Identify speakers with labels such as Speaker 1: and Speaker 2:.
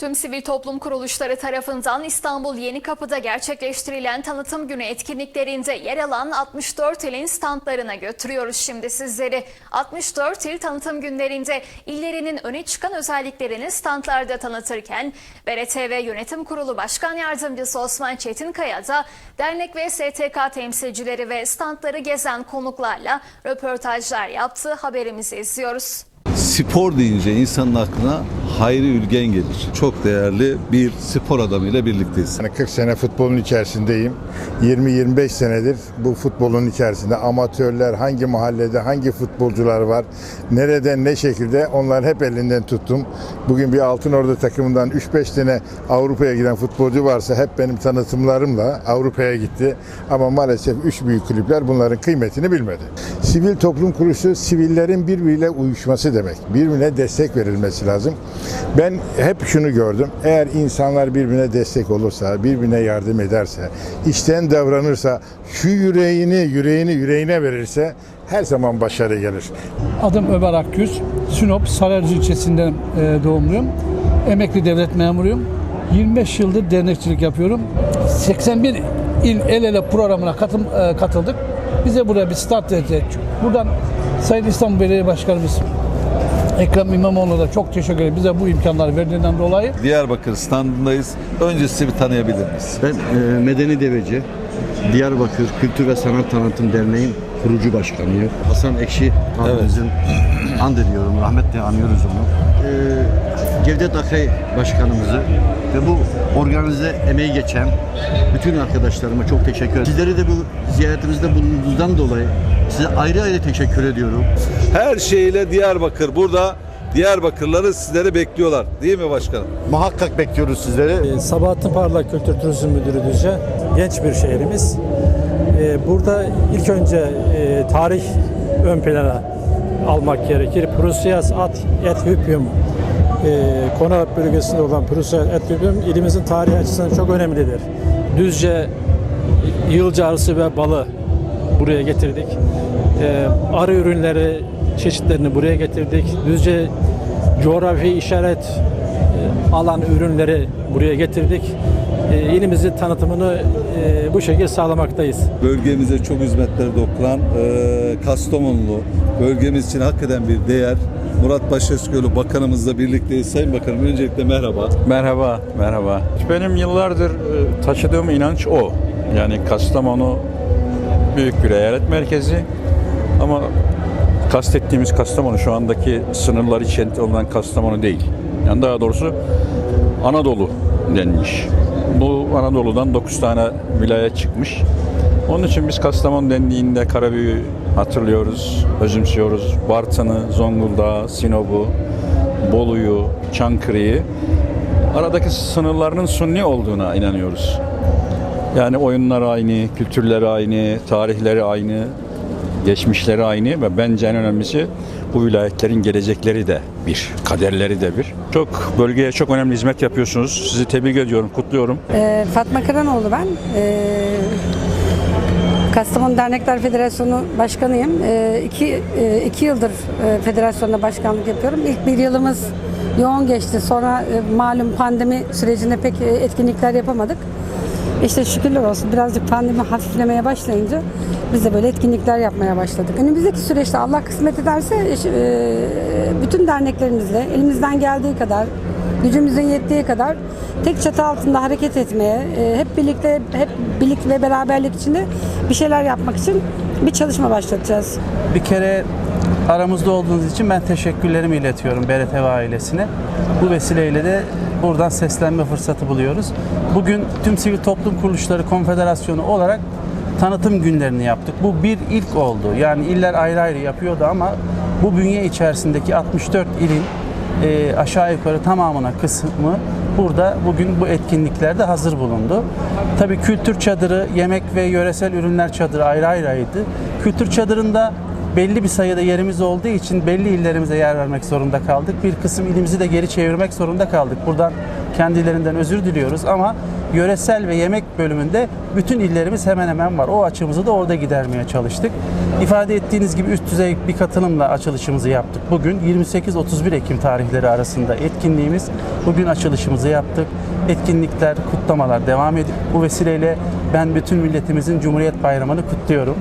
Speaker 1: Tüm sivil toplum kuruluşları tarafından İstanbul Yenikapı'da gerçekleştirilen tanıtım günü etkinliklerinde yer alan 64 ilin standlarına götürüyoruz şimdi sizleri. 64 il tanıtım günlerinde illerinin öne çıkan özelliklerini standlarda tanıtırken BRTV Yönetim Kurulu Başkan Yardımcısı Osman Çetinkaya da dernek ve STK temsilcileri ve standları gezen konuklarla röportajlar yaptı. Haberimizi izliyoruz.
Speaker 2: Spor deyince insanın aklına Hayri Ülgen gelir. Çok değerli bir spor adamıyla birlikteyiz.
Speaker 3: Yani 40 sene futbolun içerisindeyim. 20-25 senedir bu futbolun içerisinde amatörler hangi mahallede hangi futbolcular var, nereden ne şekilde onları hep elinden tuttum. Bugün bir Altın Ordu takımından 3-5 tane Avrupa'ya giden futbolcu varsa hep benim tanıtımlarımla Avrupa'ya gitti. Ama maalesef 3 büyük kulüpler bunların kıymetini bilmedi. Sivil toplum kuruluşu sivillerin birbiriyle uyuşması demek. Birbirine destek verilmesi lazım. Ben hep şunu gördüm. Eğer insanlar birbirine destek olursa, birbirine yardım ederse, içten davranırsa, şu yüreğini, yüreğini yüreğine verirse her zaman başarı gelir.
Speaker 4: Adım Ömer Akgüz. Sinop Saraycı ilçesinden e, doğumluyum. Emekli devlet memuruyum. 25 yıldır dernekçilik yapıyorum. 81 il el ele programına katım, e, katıldık. Bize buraya bir start verecek. Buradan Sayın İstanbul Belediye Başkanımız Ekrem İmamoğlu'na da çok teşekkür ederim. Bize bu imkanları verdiğinden dolayı.
Speaker 2: Diyarbakır standındayız. Önce sizi bir tanıyabilir miyiz?
Speaker 5: Ben e, Medeni Deveci, Diyarbakır Kültür ve Sanat Tanıtım Derneği'nin kurucu başkanıyım. Hasan Ekşi abimizin and ediyorum, rahmetle anıyoruz onu. E, Cevdet Akay başkanımızı ve bu organize emeği geçen bütün arkadaşlarıma çok teşekkür ederim. Sizleri de bu ziyaretimizde bulunduğunuzdan dolayı size ayrı ayrı teşekkür ediyorum.
Speaker 2: Her şeyle Diyarbakır. Burada Diyarbakırları sizleri bekliyorlar. Değil mi başkanım?
Speaker 5: Muhakkak bekliyoruz sizleri.
Speaker 6: Sabahattin Parlak Kültür Turizm Müdürü Düzce. Genç bir şehrimiz. Ee, Burada ilk önce e, tarih ön plana almak gerekir. Prusyas at et hüpyum e, Konrad bölgesinde olan Prusyas et hüpyum ilimizin tarihi açısından çok önemlidir. Düzce yılca arısı ve balı buraya getirdik. Ee, arı ürünleri çeşitlerini buraya getirdik. Düzce coğrafi işaret e, alan ürünleri buraya getirdik. E, ilimizin tanıtımını e, bu şekilde sağlamaktayız.
Speaker 2: Bölgemize çok hizmetleri dokunan e, Kastamonlu bölgemiz için hakikaten bir değer. Murat Başesköylü Bakanımızla birlikteyiz. Sayın Bakanım öncelikle merhaba.
Speaker 7: Merhaba, merhaba. Benim yıllardır e, taşıdığım inanç o. Yani Kastamonu büyük bir eyalet merkezi ama kastettiğimiz Kastamonu şu andaki sınırlar içinde olan Kastamonu değil. Yani daha doğrusu Anadolu denmiş. Bu Anadolu'dan 9 tane vilayet çıkmış. Onun için biz Kastamonu dendiğinde Karabük'ü hatırlıyoruz, özümsüyoruz. Bartın'ı, Zonguldak'ı, Sinop'u, Bolu'yu, Çankırı'yı aradaki sınırlarının sunni olduğuna inanıyoruz. Yani oyunlar aynı, kültürleri aynı, tarihleri aynı, geçmişleri aynı ve bence en önemlisi bu vilayetlerin gelecekleri de bir, kaderleri de bir. Çok bölgeye çok önemli hizmet yapıyorsunuz. Sizi tebrik ediyorum, kutluyorum.
Speaker 8: Ee, Fatma Kıranoğlu ben. Ee, Kastamonu Dernekler Federasyonu Başkanıyım. Ee, iki, e, iki yıldır e, federasyonda başkanlık yapıyorum. İlk bir yılımız yoğun geçti. Sonra e, malum pandemi sürecinde pek e, etkinlikler yapamadık. İşte şükürler olsun birazcık pandemi hafiflemeye başlayınca biz de böyle etkinlikler yapmaya başladık. Önümüzdeki süreçte Allah kısmet ederse e, bütün derneklerimizle elimizden geldiği kadar gücümüzün yettiği kadar tek çatı altında hareket etmeye, e, hep birlikte, hep birlik ve beraberlik içinde bir şeyler yapmak için bir çalışma başlatacağız.
Speaker 9: Bir kere aramızda olduğunuz için ben teşekkürlerimi iletiyorum BRTV ailesine. Bu vesileyle de buradan seslenme fırsatı buluyoruz. Bugün tüm sivil toplum kuruluşları konfederasyonu olarak tanıtım günlerini yaptık. Bu bir ilk oldu. Yani iller ayrı ayrı yapıyordu ama bu bünye içerisindeki 64 ilin e, aşağı yukarı tamamına kısmı burada bugün bu etkinliklerde hazır bulundu. Tabii kültür çadırı, yemek ve yöresel ürünler çadırı ayrı ayrıydı. Kültür çadırında belli bir sayıda yerimiz olduğu için belli illerimize yer vermek zorunda kaldık. Bir kısım ilimizi de geri çevirmek zorunda kaldık. Buradan kendilerinden özür diliyoruz ama yöresel ve yemek bölümünde bütün illerimiz hemen hemen var. O açığımızı da orada gidermeye çalıştık. İfade ettiğiniz gibi üst düzey bir katılımla açılışımızı yaptık. Bugün 28-31 Ekim tarihleri arasında etkinliğimiz. Bugün açılışımızı yaptık. Etkinlikler, kutlamalar devam ediyor. Bu vesileyle ben bütün milletimizin Cumhuriyet Bayramı'nı kutluyorum.